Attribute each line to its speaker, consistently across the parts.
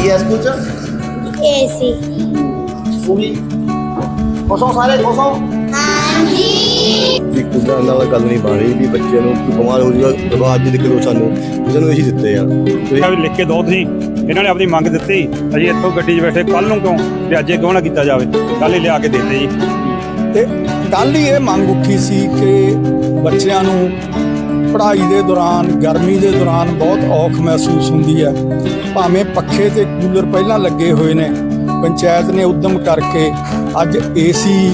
Speaker 1: ਕੀ ਹੈ ਸਕੂਲ ਚ
Speaker 2: ਏਸੀ
Speaker 1: ਵੀ ਕੋਸੋਂ ਸਾਰੇ ਕੋਸੋਂ
Speaker 3: ਵੀ ਕੁਦਰਤ ਨਾਲ ਗੱਲ ਨਹੀਂ ਬਣ ਰਹੀ ਵੀ ਬੱਚੇ ਨੂੰ ਕੋਈ ਬਿਮਾਰ ਹੋ ਜਾਊਗਾ ਬਰਬਾਦ ਜੀ ਦਿਖੋ ਸਾਨੂੰ ਕਿਸੇ ਨੂੰ ਇਹੀ ਦਿੱਤੇ ਆ ਤੁਸੀਂ
Speaker 4: ਕਿਹਾ ਵੀ ਲਿਖ ਕੇ ਦੋ ਤੁਸੀਂ ਇਹਨਾਂ ਨੇ ਆਪਣੀ ਮੰਗ ਦਿੱਤੀ ਅਸੀਂ ਇੱਥੋਂ ਗੱਡੀ 'ਚ ਬੈਠੇ ਕੱਲ ਨੂੰ ਕਿਉਂ ਤੇ ਅੱਜ ਇਹ ਕਿਉਂ ਨਾ ਕੀਤਾ ਜਾਵੇ ਕੱਲ ਹੀ ਲਿਆ ਕੇ ਦੇਤੇ ਜੀ
Speaker 5: ਤੇ ਕੱਲ ਹੀ ਇਹ ਮੰਗ ਉੱਠੀ ਸੀ ਕਿ ਬੱਚਿਆਂ ਨੂੰ ਪੜ੍ਹਾਈ ਦੇ ਦੌਰਾਨ, ਗਰਮੀ ਦੇ ਦੌਰਾਨ ਬਹੁਤ ਔਖ ਮਹਿਸੂਸ ਹੁੰਦੀ ਹੈ ਭਾਵੇਂ ਪੱਖੇ ਤੇ ਕੂਲਰ ਪਹਿਲਾਂ ਲੱਗੇ ਹੋਏ ਨੇ, ਪੰਚਾਇਤ ਨੇ ਉਦਮ ਕਰਕੇ ਅੱਜ ਏਸੀ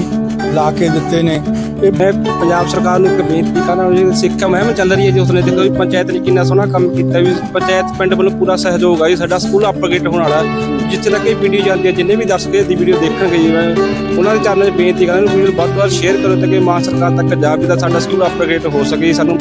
Speaker 5: ਲਾ ਕੇ ਦਿੱਤੇ ਨੇ ਇਹ
Speaker 6: ਮੈਂ ਪੰਜਾਬ ਸਰਕਾਰ ਨੂੰ ਇੱਕ ਬੇਨਤੀ ਕਰਨਾ ਵੀ ਸਿੱਖਿਆ ਮਹਿਮ ਚੱਲ ਰਹੀ ਹੈ ਜੀ, ਉਸਨੇ ਦੇਖੋ ਵੀ ਪੰਚਾਇਤ ਨੇ ਕਿੰਨਾ ਸੋਹਣਾ ਕੰਮ ਕੀਤਾ ਵੀ ਪੰਚਾਇਤ ਪਿੰਡ ਵੱਲੋਂ ਪੂਰਾ ਸਹਿਯੋਗ ਆ ਜੀ, ਸਾਡਾ ਸਕੂਲ ਅਪਗ੍ਰੇਡ ਹੋਣ ਵਾਲਾ ਹੈ। ਜਿੱਥੇ ਤੱਕ ਇਹ ਵੀਡੀਓ ਜਾਂਦੀ ਹੈ ਜਿੰਨੇ ਵੀ ਦਰਸ਼ਕ ਦੀ ਵੀਡੀਓ ਦੇਖਣਗੇ ਜੀ ਉਹਨਾਂ ਦੇ ਚੈਨਲ 'ਚ ਬੇਨਤੀ ਕਰਨਾ ਵੀਡੀਓ ਵੱਧ ਤੋਂ ਵੱਧ ਸ਼ੇਅਰ ਕਰੋ, ਤਾਂ ਕਿ ਮਾਂ ਸਰਕਾਰ ਤੱਕ ਜਾਵੇ ਤਾਂ ਸਾਡਾ ਸਕੂਲ ਅਪਗ੍ਰੇਡ ਹੋ ਸਕੇ ਸਾਨੂੰ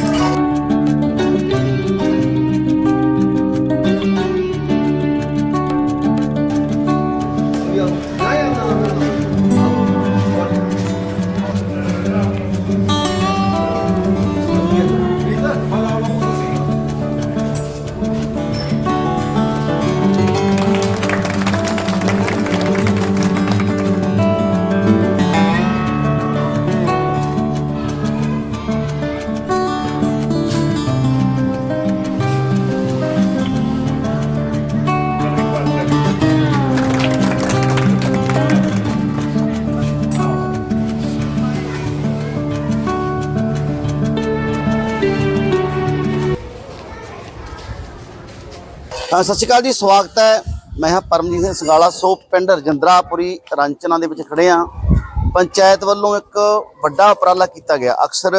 Speaker 1: ਸਤਿ ਸ਼੍ਰੀ ਅਕਾਲ ਜੀ, ਸਵਾਗਤ ਹੈ। ਮੈਂ ਹਾਂ ਪਰਮਜੀਤ ਸਿੰਘ ਸੰਗਾਲਾ ਸੋ ਪਿੰਡ ਰਜਿੰਦਰਾਪੁਰੀ ਰਾਂਚਨਾ ਦੇ ਵਿੱਚ ਖੜੇ ਹਾਂ। ਪੰਚਾਇਤ ਵੱਲੋਂ ਇੱਕ ਵੱਡਾ ਉਪਰਾਲਾ ਕੀਤਾ ਗਿਆ। ਅਕਸਰ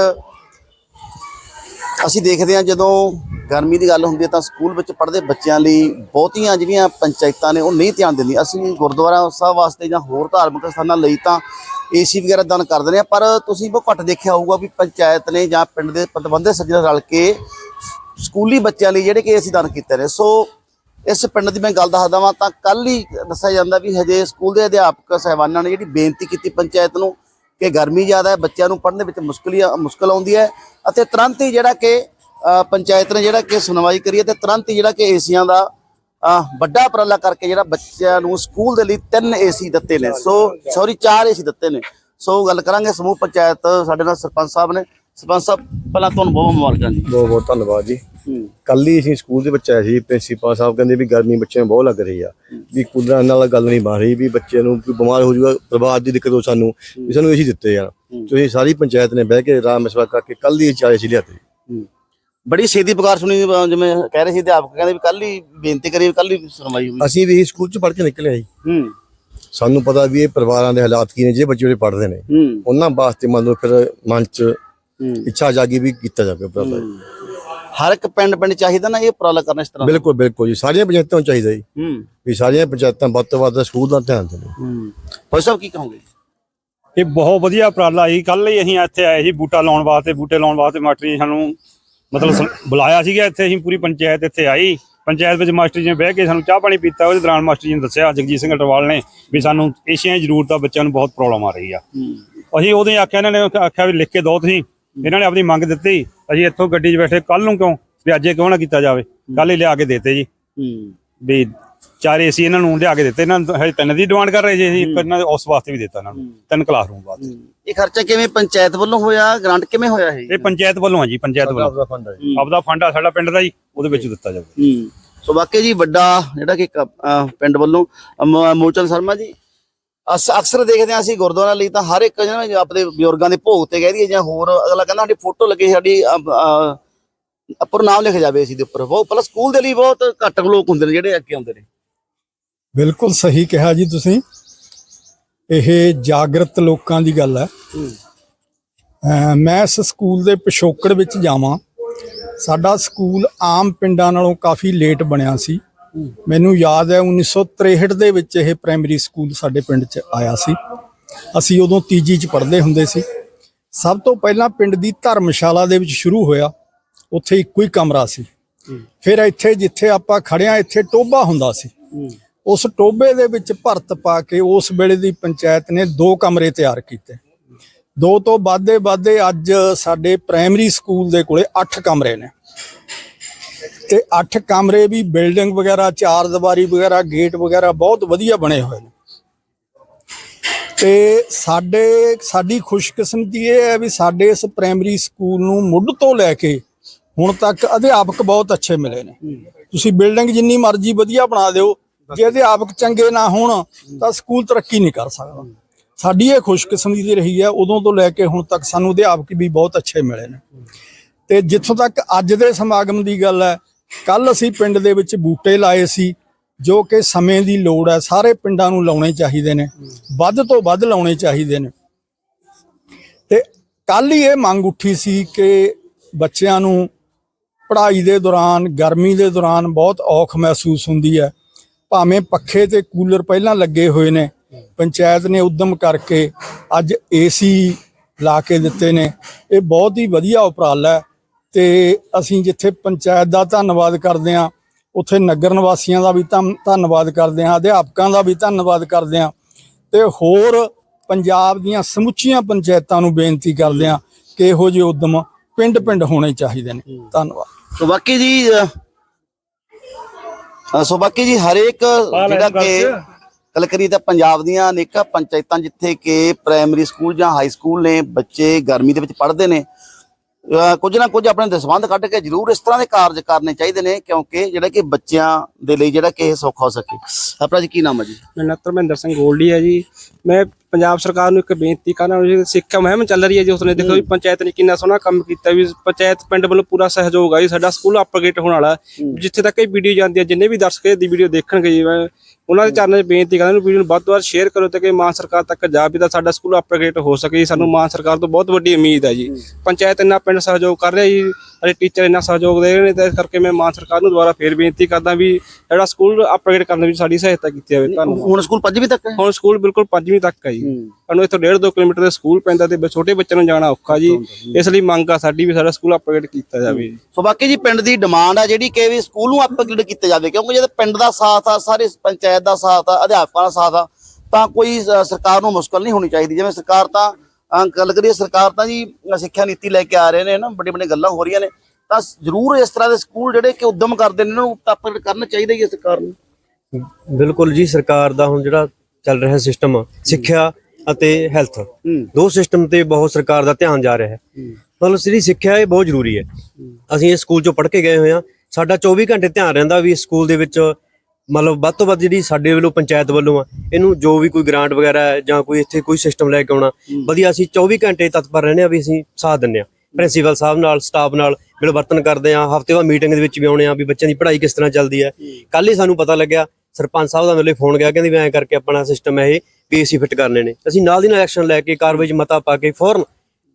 Speaker 1: ਅਸੀਂ ਦੇਖਦੇ ਹਾਂ, ਜਦੋਂ ਗਰਮੀ ਦੀ ਗੱਲ ਹੁੰਦੀ ਹੈ ਤਾਂ ਸਕੂਲ ਵਿੱਚ ਪੜ੍ਹਦੇ ਬੱਚਿਆਂ ਲਈ ਬਹੁਤੀਆਂ ਜਿਹੜੀਆਂ ਪੰਚਾਇਤਾਂ ਨੇ, ਉਹ ਨਹੀਂ ਧਿਆਨ ਦਿੰਦੀਆਂ। ਅਸੀਂ ਗੁਰਦੁਆਰਾ ਸਾਹਿਬ ਵਾਸਤੇ ਜਾਂ ਹੋਰ ਧਾਰਮਿਕ ਸਥਾਨਾਂ ਲਈ ਤਾਂ ਏਸੀ ਵਗੈਰਾ ਦਾਨ ਕਰ ਦਿੰਦੇ ਆ ਪਰ ਤੁਸੀਂ ਬਹੁਤ ਘੱਟ ਦੇਖਿਆ ਹੋਊਗਾ ਵੀ ਪੰਚਾਇਤ ਨੇ ਜਾਂ ਪਿੰਡ ਦੇ ਪ੍ਰਬੰਧਕ ਸੱਜਣ ਰਲ ਕੇ ਸਕੂਲੀ ਬੱਚਿਆਂ ਲਈ ਜਿਹੜੇ ਕਿ ਅਸੀਂ ਦਾਨ ਕੀਤੇ ਨੇ। ਸੋ ਇਸ ਪਿੰਡ ਦੀ ਮੈਂ ਗੱਲ ਦੱਸਦਾ ਵਾਂ, ਤਾਂ ਕੱਲ ਹੀ ਦੱਸਿਆ ਜਾਂਦਾ ਵੀ ਹਜੇ ਸਕੂਲ ਦੇ ਅਧਿਆਪਕ ਸਹਿਬਾਨਾਂ ਨੇ ਜਿਹੜੀ ਬੇਨਤੀ ਕੀਤੀ ਪੰਚਾਇਤ ਨੂੰ ਕਿ ਗਰਮੀ ਜ਼ਿਆਦਾ ਹੈ, ਬੱਚਿਆਂ ਨੂੰ ਪੜ੍ਹਨ ਦੇ ਵਿੱਚ ਮੁਸ਼ਕਲ ਮੁਸ਼ਕਲ ਆਉਂਦੀ ਹੈ ਅਤੇ ਤੁਰੰਤ ਹੀ ਜਿਹੜਾ ਕਿ ਪੰਚਾਇਤ ਨੇ ਜਿਹੜਾ ਕਿ ਸੁਣਵਾਈ ਕਰੀ ਹੈ ਤੇ ਤੁਰੰਤ ਹੀ ਜਿਹੜਾ ਕਿ ਏਸੀਆਂ ਦਾ ਵੱਡਾ ਉਪਰਾਲਾ ਕਰਕੇ ਜਿਹੜਾ ਬੱਚਿਆਂ ਨੂੰ ਸਕੂਲ ਦੇ ਲਈ ਤਿੰਨ ਏਸੀ ਦਿੱਤੇ ਨੇ। ਸੋ ਸੌਰੀ ਚਾਰ ਏਸੀ ਦਿੱਤੇ ਨੇ। ਸੋ ਗੱਲ ਕਰਾਂਗੇ ਸਮੂਹ ਪੰਚਾਇਤ ਸਾਡੇ ਨਾਲ ਸਰਪੰਚ ਸਾਹਿਬ ਨੇ। ਸਰਪੰਚ ਸਾਹਿਬ ਪਹਿਲਾਂ ਤੁਹਾਨੂੰ ਬਹੁਤ ਮੁਬਾਰਕਾਂ ਜੀ।
Speaker 3: ਬਹੁਤ ਬਹੁਤ ਧੰਨਵਾਦ ਜੀ। ਕੱਲ ਹੀ ਅਸੀਂ ਸਕੂਲ ਦੇ ਵਿੱਚ ਆਏ ਸੀ ਪ੍ਰਿੰਸੀਪਲ ਸਾਹਿਬ ਕਹਿੰਦੇ ਵੀ ਗਰਮੀ ਬੱਚਿਆਂ ਨੂੰ ਬਹੁਤ ਲੱਗ ਰਹੀ ਆ ਵੀ ਕੁਦਰਤ ਨਾਲ ਗੱਲ ਨਹੀਂ ਬਣ ਰਹੀ ਵੀ ਬੱਚੇ ਨੂੰ ਕੋਈ ਬਿਮਾਰ ਹੋ ਜਾਊਗਾ ਬਰਬਾਦ ਦੀ ਦਿੱਕਤ ਹੋ ਸਾਨੂੰ ਵੀ ਸਾਨੂੰ ਇਹੀ ਦਿੱਤੇ ਆ ਤੁਸੀਂ ਸਾਰੀ ਪੰਚਾਇਤ ਨੇ ਬਹਿ ਕੇ ਰਾਮ ਮਸਲਾ ਕਰਕੇ ਕੱਲ ਹੀ ਚਾਰੇ ਸੀ ਲਿਆਤੇ।
Speaker 1: ਬੜੀ ਛੇਤੀ ਪੁਕਾਰ ਸੁਣੀ ਜਿਵੇਂ ਕਹਿ ਰਹੇ ਸੀ ਅਧਿਆਪਕ ਕਹਿੰਦੇ ਵੀ ਕੱਲ ਹੀ ਬੇਨਤੀ ਕਰੀ ਕੱਲ ਹੀ ਸੁਣਵਾਈ ਹੋਈ।
Speaker 3: ਅਸੀਂ ਵੀ ਸਕੂਲ ਚ ਪੜ੍ਹ ਕੇ ਨਿਕਲੇ ਆਈ
Speaker 1: ਹੂੰ।
Speaker 3: ਸਾਨੂੰ ਪਤਾ ਵੀ ਇਹ ਪਰਿਵਾਰਾਂ ਦੇ ਹਾਲਾਤ ਕੀ ਨੇ ਜਿਹੜੇ ਬੱਚੇ ਜਿਹੜੇ ਪੜ੍ਹਦੇ ਨੇ। ਉਹਨਾਂ ਵਾਸਤੇ ਮੰਨ ਲਓ ਫਿਰ ਮਨ ਚ। ਇੱਛਾ ਜਾਗੀ ਵੀ ਕੀਤਾ ਜਾਵੇ ਉਪਰਾਲਾ
Speaker 1: ਹਰ ਇੱਕ ਪਿੰਡ ਪਿੰਡ ਚਾਹੀਦਾ ਨਾ ਇਹ ਉਪਰਾਲਾ ਕਰਨਾ ਇਸ ਤਰ੍ਹਾਂ
Speaker 3: ਬਿਲਕੁਲ ਬਿਲਕੁਲ ਜੀ। ਸਾਰੀਆਂ ਪੰਚਾਇਤਾਂ ਨੂੰ ਚਾਹੀਦਾ ਜੀ। ਵੀ ਸਾਰੀਆਂ ਪੰਚਾਇਤਾਂ ਵੱਧ ਤੋਂ ਵੱਧ ਸਕੂਲ ਦਾ ਧਿਆਨ ਦੇਣ।
Speaker 1: ਹੂੰ। ਫਸਲ ਸਾਹਿਬ ਕੀ ਕਹੋਗੇ?
Speaker 4: ਇਹ ਬਹੁਤ ਵਧੀਆ ਉਪਰਾਲਾ ਸੀ ਕੱਲ ਹੀ ਅਸੀਂ ਇੱਥੇ ਆਏ ਸੀ ਬੂਟਾ ਲਾਉਣ ਵਾਸਤੇ। ਬੂਟੇ ਲਾਉਣ ਵਾਸਤੇ ਮਾਸਟਰ ਜੀ ਸਾਨੂੰ ਮਤਲਬ ਬੁਲਾਇਆ ਸੀਗਾ। ਇੱਥੇ ਅਸੀਂ ਪੂਰੀ ਪੰਚਾਇਤ ਇੱਥੇ ਆਈ। ਪੰਚਾਇਤ ਵਿੱਚ ਮਾਸਟਰ ਜੀ ਨੇ ਬਹਿ ਕੇ ਸਾਨੂੰ ਚਾਹ ਪਾਣੀ ਪੀਤਾ। ਉਹਦੇ ਦੌਰਾਨ ਮਾਸਟਰ ਜੀ ਨੇ ਦੱਸਿਆ ਜਗਜੀਤ ਸਿੰਘ ਅਟਵਾਲ ਨੇ ਵੀ ਸਾਨੂੰ ਏਸ਼ੀਆ ਦੀ ਜ਼ਰੂਰਤ ਆ ਬੱਚਿਆਂ ਨੂੰ ਬਹੁਤ ਪ੍ਰੋਬਲਮ ਆ ਰਹੀ ਆ। ਅਸੀਂ ਹੀ ਆਖਿਆ ਇਹਨਾਂ ਨੇ ਆਖਿਆ ਵੀ ਲਿਖ ਕੇ ਦੋ ਤੁਸੀਂ। ਇਹਨਾਂ ਨੇ ਆਪਣੀ ਮੰਗ ਦਿੱਤੀ ਅਸੀਂ ਇੱਥੋਂ ਗੱਡੀ 'ਚ ਬੈਠੇ ਕੱਲ ਨੂੰ ਕਿਉਂ? ਵੀ ਅੱਜ ਇਹ ਕਿਉਂ ਨਾ ਕੀਤਾ ਜਾਵੇ? ਕੱਲ ਹੀ ਲਿਆ ਕੇ ਦੇਤੇ ਜੀ।
Speaker 1: ਹੂੰ।
Speaker 4: ਵੀ ਚਾਰ ਏਸੀ ਇਹਨਾਂ ਨੂੰ ਲਿਆ ਕੇ ਦਿੱਤੇ। ਇਹਨਾਂ ਨੂੰ ਹਜੇ ਤਿੰਨ ਦੀ ਡਿਮਾਂਡ ਕਰ ਰਹੇ ਜੀ ਇੱਕ ਇਹਨਾਂ ਦੇ ਉਸ ਵਾਸਤੇ ਵੀ ਦਿੱਤਾ ਇਹਨਾਂ ਨੂੰ ਤਿੰਨ ਕਲਾਸਰੂਮ ਵਾਸਤੇ।
Speaker 1: ਇਹ ਖਰਚਾ ਕਿਵੇਂ ਪੰਚਾਇਤ ਵੱਲੋਂ ਹੋਇਆ ਗ੍ਰਾਂਟ ਕਿਵੇਂ ਹੋਇਆ ਇਹ?
Speaker 4: ਇਹ ਪੰਚਾਇਤ ਵੱਲੋਂ ਆ ਜੀ ਪੰਚਾਇਤ ਵੱਲੋਂ।
Speaker 3: ਆਪਦਾ ਫੰਡ ਹੈ ਜੀ।
Speaker 4: ਆਪਦਾ ਫੰਡ ਆ ਸਾਡਾ ਪਿੰਡ ਦਾ ਜੀ ਉਹਦੇ ਵਿੱਚ ਦਿੱਤਾ ਜਾਵੇ।
Speaker 1: ਹੂੰ। ਸੋ ਵਾਕਈ ਜੀ ਵੱਡਾ ਜਿਹੜਾ ਕਿ ਪਿੰਡ ਵੱਲੋਂ ਮੋਚਨ ਸ਼ਰਮਾ ਜੀ ਅਸ ਅਕਸਰ ਦੇਖਦੇ ਹਾਂ ਅਸੀਂ ਗੁਰਦੁਆਰਾ ਲਈ ਤਾਂ ਹਰ ਇੱਕ ਜਿਹੜਾ ਆਪਣੇ ਬਜ਼ੁਰਗਾਂ ਦੇ ਭੋਗ ਤੇ ਕਹਿ ਦਈਏ ਜਾਂ ਹੋਰ ਅਗਲਾ ਕਹਿੰਦਾ ਸਾਡੀ ਫੋਟੋ ਲੱਗੇ ਸਾਡੀ ਉੱਪਰ ਨਾਮ ਲਿਖ ਜਾਵੇ ਅਸੀਂ ਦੇ ਉੱਪਰ। ਬਹੁਤ ਪਹਿਲਾਂ ਸਕੂਲ ਦੇ ਲਈ ਬਹੁਤ ਘੱਟ ਲੋਕ ਹੁੰਦੇ ਨੇ ਜਿਹੜੇ ਅੱਗੇ ਆਉਂਦੇ ਨੇ।
Speaker 5: ਬਿਲਕੁਲ ਸਹੀ ਕਿਹਾ ਜੀ ਤੁਸੀਂ। ਇਹ ਜਾਗਰਤ ਲੋਕਾਂ ਦੀ ਗੱਲ ਹੈ। ਮੈਂ ਇਸ ਸਕੂਲ ਦੇ ਪਿਛੋਕੜ ਵਿੱਚ ਜਾਵਾਂ। ਸਾਡਾ ਸਕੂਲ ਆਮ ਪਿੰਡਾਂ ਨਾਲੋਂ ਕਾਫੀ ਲੇਟ ਬਣਿਆ ਸੀ। ਮੈਨੂੰ ਯਾਦ ਹੈ 1963 ਦੇ ਵਿੱਚ ਇਹ ਪ੍ਰਾਇਮਰੀ ਸਕੂਲ ਸਾਡੇ ਪਿੰਡ 'ਚ ਆਇਆ ਸੀ। ਅਸੀਂ ਉਦੋਂ ਤੀਜੀ 'ਚ ਪੜ੍ਹਦੇ ਹੁੰਦੇ ਸੀ। ਸਭ ਤੋਂ ਪਹਿਲਾਂ ਪਿੰਡ ਦੀ ਧਰਮਸ਼ਾਲਾ ਦੇ ਵਿੱਚ ਸ਼ੁਰੂ ਹੋਇਆ। ਉੱਥੇ ਇੱਕੋ ਹੀ ਕਮਰਾ ਸੀ। ਫਿਰ ਇੱਥੇ ਜਿੱਥੇ ਆਪਾਂ ਖੜਿਆ ਇੱਥੇ ਟੋਬਾ ਹੁੰਦਾ ਸੀ। ਉਸ ਟੋਬੇ ਦੇ ਵਿੱਚ ਭਰਤ ਪਾ ਕੇ ਉਸ ਵੇਲੇ ਦੀ ਪੰਚਾਇਤ ਨੇ ਦੋ ਕਮਰੇ ਤਿਆਰ ਕੀਤੇ। ਦੋ ਤੋਂ ਵਾਧੇ ਵਾਧੇ ਅੱਜ ਸਾਡੇ ਪ੍ਰਾਇਮਰੀ ਸਕੂਲ ਦੇ ਕੋਲੇ 8 ਕਮਰੇ ਨੇ। ਤੇ 8 ਕਮਰੇ ਵੀ, ਬਿਲਡਿੰਗ ਵਗੈਰਾ, ਚਾਰ ਦੀਵਾਰੀ ਵਗੈਰਾ, ਗੇਟ ਵਗੈਰਾ ਬਹੁਤ ਵਧੀਆ ਬਣੇ ਹੋਏ ਨੇ। ਤੇ ਸਾਡੇ, ਸਾਡੀ ਖੁਸ਼ਕਿਸਮਤੀ ਇਹ ਹੈ ਵੀ ਸਾਡੇ ਇਸ ਪ੍ਰਾਇਮਰੀ ਸਕੂਲ ਨੂੰ ਮੁੱਢ ਤੋਂ ਲੈ ਕੇ ਹੁਣ ਤੱਕ ਅਧਿਆਪਕ ਬਹੁਤ ਅੱਛੇ ਮਿਲੇ ਨੇ। ਤੁਸੀਂ ਬਿਲਡਿੰਗ ਜਿੰਨੀ ਮਰਜ਼ੀ ਵਧੀਆ ਬਣਾ ਦਿਓ, ਜੇ ਅਧਿਆਪਕ ਚੰਗੇ ਨਾ ਹੋਣ, ਤਾਂ ਸਕੂਲ ਤਰੱਕੀ ਨਹੀਂ ਕਰ ਸਕਦਾ। ਸਾਡੀ ਇਹ ਖੁਸ਼ਕਿਸਮਤੀ ਰਹੀ ਹੈ, ਉਦੋਂ ਤੋਂ ਲੈ ਕੇ ਹੁਣ ਤੱਕ ਸਾਨੂੰ ਅਧਿਆਪਕ ਵੀ ਬਹੁਤ ਅੱਛੇ ਮਿਲੇ ਨੇ। ਤੇ ਜਿੱਥੋਂ ਤੱਕ ਅੱਜ ਦੇ ਸਮਾਗਮ ਦੀ ਗੱਲ ਹੈ ਕੱਲ ਅਸੀਂ ਪਿੰਡ ਦੇ ਵਿੱਚ ਬੂਟੇ ਲਾਏ ਸੀ, ਜੋ ਕਿ ਸਮੇਂ ਦੀ ਲੋੜ ਹੈ, ਸਾਰੇ ਪਿੰਡਾਂ ਨੂੰ ਲਾਉਣੇ ਚਾਹੀਦੇ ਨੇ, ਵੱਧ ਤੋਂ ਵੱਧ ਲਾਉਣੇ ਚਾਹੀਦੇ ਨੇ। ਤੇ ਕੱਲ ਹੀ ਇਹ ਮੰਗ ਉੱਠੀ ਸੀ ਕਿ ਬੱਚਿਆਂ ਨੂੰ ਪੜ੍ਹਾਈ ਦੇ ਦੌਰਾਨ, ਗਰਮੀ ਦੇ ਦੌਰਾਨ ਬਹੁਤ ਔਖ ਮਹਿਸੂਸ ਹੁੰਦੀ ਹੈ। ਭਾਵੇਂ ਪੱਖੇ ਤੇ ਕੂਲਰ ਪਹਿਲਾਂ ਲੱਗੇ ਹੋਏ ਨੇ, ਪੰਚਾਇਤ ਨੇ ਉਦਮ ਕਰਕੇ ਅੱਜ ਏਸੀ ਲਾ ਕੇ ਦਿੱਤੇ ਨੇ। ਇਹ ਬਹੁਤ ਹੀ ਵਧੀਆ ਉਪਰਾਲਾ ਹੈ। ਤੇ ਅਸੀਂ ਜਿੱਥੇ ਪੰਚਾਇਤ ਦਾ ਧੰਨਵਾਦ ਕਰਦੇ ਹਾਂ ਉੱਥੇ ਨਗਰ ਨਿਵਾਸੀਆਂ ਦਾ ਵੀ ਧੰਨ- ਧੰਨਵਾਦ ਕਰਦੇ ਹਾਂ ਅਧਿਆਪਕਾਂ ਦਾ ਵੀ ਧੰਨਵਾਦ ਕਰਦੇ ਹਾਂ ਤੇ ਹੋਰ ਪੰਜਾਬ ਦੀਆਂ ਸਮੁੱਚੀਆਂ ਪੰਚਾਇਤਾਂ ਨੂੰ ਬੇਨਤੀ ਕਰਦੇ ਹਾਂ ਕਿ ਇਹੋ ਜਿਹੇ ਉਦਮ ਪਿੰਡ-ਪਿੰਡ ਹੋਣੇ ਚਾਹੀਦੇ ਨੇ। ਧੰਨਵਾਦ।
Speaker 1: ਸੋ ਬਾਕੀ ਜੀ ਸੋ ਬਾਕੀ ਜੀ ਹਰੇਕ ਜਿਹੜਾ ਕਿ ਗੱਲ ਕਰੀ ਤਾਂ ਪੰਜਾਬ ਦੀਆਂ ਅਨੇਕਾਂ ਪੰਚਾਇਤਾਂ ਜਿੱਥੇ ਕਿ ਪ੍ਰਾਇਮਰੀ ਸਕੂਲ ਜਾਂ ਹਾਈ ਸਕੂਲ ਨੇ ਬੱਚੇ ਗਰਮੀ ਦੇ ਵਿੱਚ ਪੜ੍ਹਦੇ ਨੇ ਕੁਝ ਨਾ ਕੁਝ ਆਪਣੇ ਦਸਵੰਧ ਕੱਢ ਕੇ ਜ਼ਰੂਰ ਇਸ ਤਰ੍ਹਾਂ ਦੇ ਕਾਰਜ ਕਰਨੇ ਚਾਹੀਦੇ ਨੇ, ਕਿਉਂਕਿ ਜਿਹੜਾ ਕਿ ਬੱਚਿਆਂ ਦੇ ਲਈ ਜਿਹੜਾ ਕਿ ਇਹ ਸੌਖਾ ਹੋ ਸਕੇ। ਆਪਣਾ ਜੀ ਕੀ ਨਾਮ ਹੈ ਜੀ?
Speaker 6: ਮੇਰਾ ਨਾਮ ਧਰਮਿੰਦਰ ਸਿੰਘ ਗੋਲਡੀ ਹੈ ਜੀ। ਮੈਂ ਪੰਜਾਬ ਸਰਕਾਰ ਨੂੰ ਇੱਕ ਬੇਨਤੀ ਕਰਨਾ ਵੀ ਸਿੱਖਿਆ ਮੁਹਿੰਮ ਚੱਲ ਰਹੀ ਹੈ ਜੀ ਉਸਨੇ ਦੇਖੋ ਵੀ ਪੰਚਾਇਤ ਨੇ ਕਿੰਨਾ ਸੋਹਣਾ ਕੰਮ ਕੀਤਾ ਵੀ ਪੰਚਾਇਤ ਪਿੰਡ ਵੱਲੋਂ ਪੂਰਾ ਸਹਿਯੋਗ ਆ ਜੀ ਸਾਡਾ ਸਕੂਲ ਅਪਗ੍ਰੇਡ ਹੋਣ ਵਾਲਾ। ਜਿੱਥੇ ਤੱਕ ਇਹ ਵੀਡੀਓ ਜਾਂਦੀ ਹੈ ਜਿੰਨੇ ਵੀ ਦਰਸ਼ਕ ਦੀ ਵੀਡੀਓ ਦੇਖਣਗੇ ਜੀ ਮੈਂ ਉਹਨਾਂ ਦੇ ਚਰਨਾਂ 'ਚ ਬੇਨਤੀ ਕਰਦਾ ਵੀ ਵੀਡੀਓ ਨੂੰ ਵੱਧ ਤੋਂ ਵੱਧ ਸ਼ੇਅਰ ਕਰੋ ਤੇ ਕਿ ਮਾਨ ਸਰਕਾਰ ਤੱਕ ਜਾ ਵੀ ਤਾਂ ਸਾਡਾ ਸਕੂਲ ਅਪਗ੍ਰੇਡ ਹੋ ਸਕੇ ਜੀ। ਸਾਨੂੰ ਮਾਨ ਸਰਕਾਰ ਤੋਂ ਬਹੁਤ ਵੱਡੀ ਉਮੀਦ ਹੈ ਜੀ। ਪੰਚਾਇਤ ਇੰਨਾ ਪਿੰਡ ਸਹਿਯੋਗ ਕਰ ਰਿਹਾ ਸਾਡੇ ਟੀਚਰ ਇੰਨਾ ਸਹਿਯੋਗ ਦੇ ਰਹੇ ਨੇ ਤੇ ਇਸ ਕਰਕੇ ਮੈਂ ਮਾਨ ਸਰਕਾਰ ਨੂੰ ਦੁਬਾਰਾ ਫੇਰ ਬੇਨਤੀ ਕਰਦਾ ਵੀ ਜਿਹੜਾ ਸਕੂਲ ਅਪਗ੍ਰੇਡ ਕਰਨ ਵਿੱਚ ਸਾਡੀ ਸਹਾਇਤਾ ਕੀਤੀ ਜਾਵੇ ਧੰਨਵਾਦ
Speaker 1: ਹੁਣ ਸਕੂਲ ਪੰਜਵੀਂ ਤੱਕ ਹੈ?
Speaker 6: ਹੁਣ ਸਕੂਲ ਬਿਲਕੁਲ ਪੰਜਵੀਂ ਤੱਕ ਹੈ ਜੀ। ਸਾਨੂੰ ਇੱਥੋਂ 1.5 2 ਕਿਲੋਮੀਟਰ ਦੇ ਸਕੂਲ ਪੈਂਦਾ ਤੇ ਛੋਟੇ ਬੱਚਿਆਂ ਨੂੰ ਜਾਣਾ ਔਖਾ ਜੀ। ਇਸ ਲਈ ਮੰਗ ਆ ਸਾਡੀ ਵੀ ਸਾਡਾ ਸਕੂਲ ਅਪਗ੍ਰੇਡ ਕੀਤਾ ਜਾਵੇ। ਜੀ
Speaker 1: ਸੋ ਬਾਕੀ ਜੀ ਪਿੰਡ ਦੀ ਡਿਮਾਂਡ ਆ ਜਿਹੜੀ ਕਿ ਵੀ ਸਕੂਲ ਨੂੰ ਅਪਗ੍ਰੇਡ ਕੀਤਾ ਜਾਵੇ ਕਿਉਂਕਿ ਜਦ ਪਿੰਡ ਦਾ ਸਾਥ ਆ ਸਾਰੇ ਪੰਚਾਇਤ ਦਾ ਸਾਥ ਆ ਅਧਿਆਪਕਾਂ ਦਾ ਸਾਥ ਆ ਤਾਂ ਕੋਈ ਸਰਕਾਰ ਨੂੰ ਮੁਸ਼ਕਲ ਨਹੀਂ ਹੋਣੀ ਚਾਹੀਦੀ। ਜਿਵੇਂ ਸਰਕਾਰ ਤਾਂ ਗੱਲ ਕਰੀਏ ਸਰਕਾਰ ਤਾਂ ਜੀ ਸਿੱਖਿਆ ਨੀਤੀ ਲੈ ਕੇ ਆ ਰਹੇ ਨੇ ਨਾ ਵੱਡੀ ਵੱਡੀ ਗੱਲਾਂ ਹੋ ਰਹੀਆਂ ਨੇ। ਤਾਂ ਜ਼ਰੂਰ ਇਸ ਤਰ੍ਹਾਂ ਦੇ ਸਕੂਲ ਜਿਹੜੇ ਕਿ ਉਦਮ ਕਰਦੇ ਨੇ ਇਹਨਾਂ ਨੂੰ ਅਪਗ੍ਰੇਡ ਕਰਨਾ ਚਾਹੀਦਾ ਹੀ ਹੈ ਸਰਕਾਰ ਨੂੰ।
Speaker 7: ਬਿਲਕੁਲ ਜੀ ਸਰਕਾਰ ਦਾ ਹੁਣ ਜਿਹੜਾ ਚੱਲ ਰਿਹਾ ਸਿਸਟਮ ਸਿੱਖਿਆ ਅਤੇ ਹੈਲਥ ਦੋ ਸਿਸਟਮ ਤੇ ਬਹੁਤ ਸਰਕਾਰ ਦਾ ਧਿਆਨ ਜਾ ਰਿਹਾ ਹੈ। ਮਤਲਬ ਜਿਹੜੀ ਸਿੱਖਿਆ ਇਹ ਬਹੁਤ ਜ਼ਰੂਰੀ ਹੈ। ਅਸੀਂ ਇਸ ਸਕੂਲ ਚੋਂ ਪੜ੍ਹ ਕੇ ਗਏ ਹੋਏ ਹਾਂ। ਸਾਡਾ 24 ਘੰਟੇ ਧਿਆਨ ਰਹਿੰਦਾ ਵੀ ਸਕੂਲ ਦੇ ਵਿੱਚ ਮਤਲਬ ਵੱਧ ਤੋਂ ਵੱਧ ਜਿਹੜੀ ਸਾਡੇ ਵੱਲੋਂ ਪੰਚਾਇਤ ਵੱਲੋਂ ਆ ਇਹਨੂੰ ਜੋ ਵੀ ਕੋਈ ਗ੍ਰਾਂਟ ਵਗੈਰਾ ਜਾਂ ਕੋਈ ਇੱਥੇ ਕੋਈ ਸਿਸਟਮ ਲੈ ਕੇ ਆਉਣਾ ਵਧੀਆ ਅਸੀਂ 24 ਘੰਟੇ ਤਤਪਰ ਰਹਿੰਦੇ ਆ ਵੀ ਅਸੀਂ ਸਾਥ ਦਿੰਦੇ ਆ ਪ੍ਰਿੰਸੀਪਲ ਸਾਹਿਬ ਨਾਲ ਸਟਾਫ ਨਾਲ ਮਿਲਵਰਤਨ ਕਰਦੇ ਆ ਹਫ਼ਤੇ ਬਾਅਦ ਮੀਟਿੰਗ ਦੇ ਵਿੱਚ ਵੀ ਆਉਣੇ ਆ ਵੀ ਬੱਚਿਆਂ ਦੀ ਪੜ੍ਹਾਈ ਕਿਸ ਤਰ੍ਹਾਂ ਚੱਲਦੀ ਹੈ। ਕੱਲ ਹੀ ਸਾਨੂੰ ਪਤਾ ਲੱਗਿਆ ਸਰਪੰਚ ਸਾਹਿਬ ਦਾ ਮੇਰੇ ਫੋਨ ਗਿਆ ਕਹਿੰਦੇ ਵੀ ਐਂ ਕਰਕੇ ਆਪਣਾ ਸਿਸਟਮ ਹੈ ਇਹ ਵੀ ਏਸੀ ਫਿੱਟ ਕਰਨੇ ਨੇ। ਅਸੀਂ ਨਾਲ ਦੀ ਨਾਲ ਐਕਸ਼ਨ ਲੈ ਕੇ ਕਾਰਵਾਈ 'ਚ ਮਤਾ ਪਾ ਕੇ ਫੌਰਨ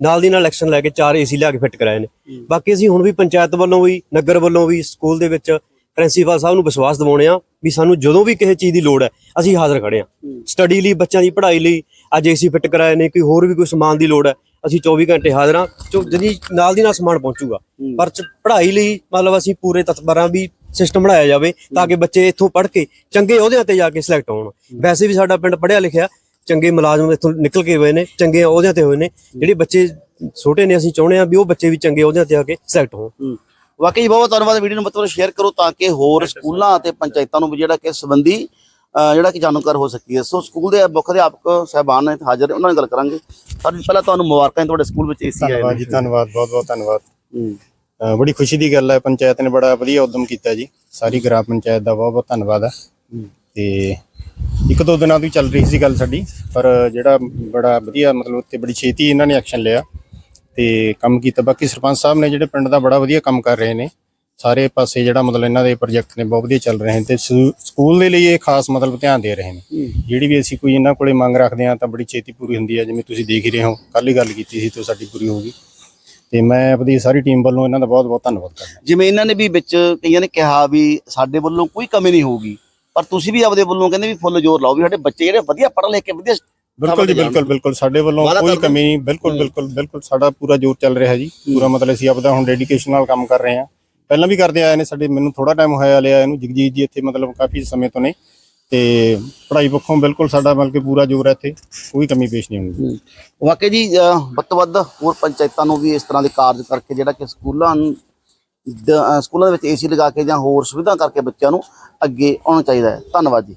Speaker 7: ਨਾਲ ਦੀ ਨਾਲ ਐਕਸ਼ਨ ਲੈ ਕੇ ਚਾਰ ਏਸੀ ਲਿਆ ਕੇ ਫਿੱਟ ਕਰਾਏ ਨੇ। ਬਾਕੀ ਅਸੀਂ ਹੁਣ ਵੀ ਪੰਚਾਇਤ ਵੱਲੋਂ ਵੀ ਨਗਰ ਵੱਲੋਂ ਵੀ ਸਕੂਲ ਦੇ ਵਿੱਚ ਪ੍ਰਿੰਸੀਪਲ ਸਾਹਿਬ ਨੂੰ ਵਿਸ਼ਵਾਸ ਦਿਵਾਉਣੇ ਆ ਵੀ ਸਾਨੂੰ ਜਦੋਂ ਵੀ ਕਿਸੇ ਚੀਜ਼ ਦੀ ਲੋੜ ਹੈ ਅਸੀਂ ਹਾਜ਼ਰ ਖੜੇ ਆ। ਸਟੱਡੀ ਲਈ ਬੱਚਿਆਂ ਦੀ ਪੜ੍ਹਾਈ ਲਈ ਅੱਜ ਏਸੀ ਫਿੱਟ ਕਰਾਏ ਨੇ ਕੋਈ ਹੋਰ ਵੀ ਕੋਈ ਸਮਾਨ ਦੀ ਲੋੜ ਹੈ ਅਸੀਂ 24 ਘੰਟੇ ਹਾਜ਼ਰ ਆ ਜਦੀ ਨਾਲ ਦੀ ਨਾਲ ਸਮਾਨ ਪਹੁੰਚੂਗਾ। ਪਰ ਪੜ੍ਹਾਈ ਲਈ ਮਤਲਬ ਅਸੀਂ ਪੂਰੇ ਤਤਪਰਾਂ ਵੀ ਸਿਸਟਮ ਬਣਾਇਆ ਜਾਵੇ ਤਾਂ ਕਿ ਬੱਚੇ ਇੱਥੋਂ ਪੜ੍ਹ ਕੇ ਚੰਗੇ ਅਹੁਦਿਆਂ ਤੇ ਜਾ ਕੇ ਸਿਲੈਕਟ ਹੋਣ। ਵੈਸੇ ਵੀ ਸਾਡਾ ਪਿੰਡ ਪੜ੍ਹਿਆ ਲਿਖਿਆ ਚੰਗੇ ਮੁਲਾਜ਼ਮ ਇੱਥੋਂ ਨਿਕਲ ਕੇ ਹੋਏ ਨੇ ਚੰਗੇ ਅਹੁਦਿਆਂ ਤੇ ਹੋਏ ਨੇ। ਜਿਹੜੇ ਬੱਚੇ ਛੋਟੇ ਨੇ ਅਸੀਂ ਚਾਹੁੰਦੇ ਆ ਵੀ ਉਹ ਬੱਚੇ ਵੀ ਚੰਗੇ ਅਹੁਦਿਆਂ ਤੇ ਆ ਕੇ ਸਿਲੈਕਟ ਹੋਣ।
Speaker 1: ਵਾਕਈ ਬਹੁਤ ਧੰਨਵਾਦ ਵੀਡੀਓ ਨੂੰ ਮਤਲਬ ਸ਼ੇਅਰ ਕਰੋ ਤਾਂ ਕਿ ਹੋਰ ਸਕੂਲਾਂ ਅਤੇ ਪੰਚਾਇਤਾਂ ਨੂੰ ਵੀ ਜਿਹੜਾ ਕਿ ਸੰਬੰਧੀ ਜਿਹੜਾ ਕਿ ਜਾਣਕਾਰ ਹੋ ਸਕੀਏ। ਸੋ ਸਕੂਲ ਦੇ ਮੁੱਖ ਅਧਿਆਪਕ ਸਹਿਬਾਨ ਨੇ ਇੱਥੇ ਹਾਜ਼ਰ ਨੇ ਉਹਨਾਂ ਨਾਲ ਗੱਲ ਕਰਾਂਗੇ। ਸਰ ਜੀ ਪਹਿਲਾਂ ਤੁਹਾਨੂੰ ਮੁਬਾਰਕਾਂ ਤੁਹਾਡੇ ਸਕੂਲ ਵਿੱਚ ਏਸੀ ਆਏ
Speaker 4: ਧੰਨਵਾਦ ਜੀ ਧੰਨਵਾਦ ਬਹੁਤ ਬਹੁਤ ਧੰਨਵਾਦ।
Speaker 1: ਹੂੰ।
Speaker 4: ਬੜੀ ਖੁਸ਼ੀ ਦੀ ਗੱਲ ਹੈ ਪੰਚਾਇਤ ਨੇ ਬੜਾ ਵਧੀਆ ਉਦਮ ਕੀਤਾ ਜੀ। ਸਾਰੀ ਗ੍ਰਾਮ ਪੰਚਾਇਤ ਦਾ ਬਹੁਤ ਬਹੁਤ ਧੰਨਵਾਦ ਹੈ। ਤੇ ਇੱਕ ਦੋ ਦਿਨਾਂ ਤੋਂ ਹੀ ਚੱਲ ਰਹੀ ਸੀ ਗੱਲ ਸਾਡੀ ਪਰ ਜਿਹੜਾ ਬੜਾ ਵਧੀਆ ਮਤਲਬ ਉੱਤੇ ਬੜੀ ਛੇਤੀ ਇਹਨਾਂ ਨੇ ਐਕਸ਼ਨ ਲਿਆ। ਤੇ ਕੰਮ ਕੀਤਾ। ਬਾਕੀ ਸਰਪੰਚ ਸਾਹਿਬ ਨੇ ਜਿਹੜੇ ਪਿੰਡ ਦਾ ਬੜਾ ਵਧੀਆ ਕੰਮ ਕਰ ਰਹੇ ਨੇ ਸਾਰੇ ਪਾਸੇ ਜਿਹੜਾ ਮਤਲਬ ਇਹਨਾਂ ਦੇ ਪ੍ਰੋਜੈਕਟ ਨੇ ਬਹੁਤ ਵਧੀਆ ਚੱਲ ਰਹੇ ਨੇ ਤੇ ਸਕੂ- ਸਕੂਲ ਦੇ ਲਈ ਇਹ ਖਾਸ ਮਤਲਬ ਧਿਆਨ ਦੇ ਰਹੇ ਨੇ। ਜਿਹੜੀ ਵੀ ਅਸੀਂ ਕੋਈ ਇਹਨਾਂ ਕੋਲੇ ਮੰਗ ਰੱਖਦੇ ਹਾਂ ਤਾਂ ਬੜੀ ਛੇਤੀ ਪੂਰੀ ਹੁੰਦੀ ਹੈ ਜਿਵੇਂ ਤੁਸੀਂ ਦੇਖ ਹੀ ਰਹੇ ਹੋ ਕੱਲ ਹੀ ਗੱਲ ਕੀਤੀ ਸੀ ਤੇ ਸਾਡੀ ਪੂਰੀ ਹੋ ਗਈ। ਤੇ ਮੈਂ ਆਪਣੀ ਸਾਰੀ ਟੀਮ ਵੱਲੋਂ ਇਹਨਾਂ ਦਾ ਬਹੁਤ ਬਹੁਤ ਧੰਨਵਾਦ ਕਰਦਾ।
Speaker 1: ਜਿਵੇਂ ਇਹਨਾਂ ਨੇ ਵੀ ਵਿੱਚ ਕਈਆਂ ਨੇ ਕਿਹਾ ਵੀ ਸਾਡੇ ਵੱਲੋਂ ਕੋਈ ਕਮੀ ਨਹੀਂ ਹੋਊਗੀ ਪਰ ਤੁਸੀਂ ਵੀ ਆਪਦੇ ਵੱਲੋਂ ਕਹਿੰਦੇ ਵੀ ਫੁੱਲ ਜ਼ੋਰ ਲਾਓ ਵੀ ਸਾਡੇ ਬੱਚੇ ਜਿਹੜੇ ਵਧੀਆ ਪੜ੍ਹ ਲਿਖ ਕੇ ਵਧੀਆ
Speaker 4: ਬਿਲਕੁਲ ਜੀ ਬਿਲਕੁਲ ਬਿਲਕੁਲ। ਸਾਡੇ ਵੱਲੋਂ ਕੋਈ ਕਮੀ ਨਹੀਂ। ਬਿਲਕੁਲ ਬਿਲਕੁਲ ਬਿਲਕੁਲ ਸਾਡਾ ਪੂਰਾ ਜ਼ੋਰ ਚੱਲ ਰਿਹਾ ਜੀ। ਪੂਰਾ ਮਤਲਬ ਅਸੀਂ ਆਪਦਾ ਹੁਣ ਡੈਡੀਕੇਸ਼ਨ ਨਾਲ ਕੰਮ ਕਰ ਰਹੇ ਹਾਂ। ਪਹਿਲਾਂ ਵੀ ਕਰਦੇ ਆਏ ਨੇ ਸਾਡੇ ਮੈਨੂੰ ਥੋੜਾ ਟਾਈਮ ਹੋਇਆ ਲਿਆ ਇਹਨੂੰ ਜਗਜੀਤ ਜੀ ਇੱਥੇ ਮਤਲਬ ਕਾਫੀ ਸਮੇਂ ਤੋਂ ਨੇ। ਤੇ ਪੜ੍ਹਾਈ ਪੱਖੋਂ ਬਿਲਕੁਲ ਸਾਡਾ ਮਤਲਬ ਕਿ ਪੂਰਾ ਜ਼ੋਰ ਹੈ ਇੱਥੇ। ਕੋਈ ਕਮੀ ਪੇਸ਼ ਨਹੀਂ ਹੋਣੀ।
Speaker 1: ਵਾਕਈ ਜੀ ਵੱਧ ਤੋਂ ਵੱਧ ਹੋਰ ਪੰਚਾਇਤਾਂ ਨੂੰ ਵੀ ਇਸ ਤਰ੍ਹਾਂ ਦੇ ਕਾਰਜ ਕਰਕੇ ਜਿਹੜਾ ਕਿ ਸਕੂਲਾਂ ਸਕੂਲਾਂ ਦੇ ਵਿੱਚ ਏਸੀ ਲਗਾ ਕੇ ਜਾਂ ਹੋਰ ਸੁਵਿਧਾ ਕਰਕੇ ਬੱਚਿਆਂ ਨੂੰ ਅੱਗੇ ਆਉਣਾ ਚਾਹੀਦਾ ਹੈ। ਧੰਨਵਾਦ ਜੀ।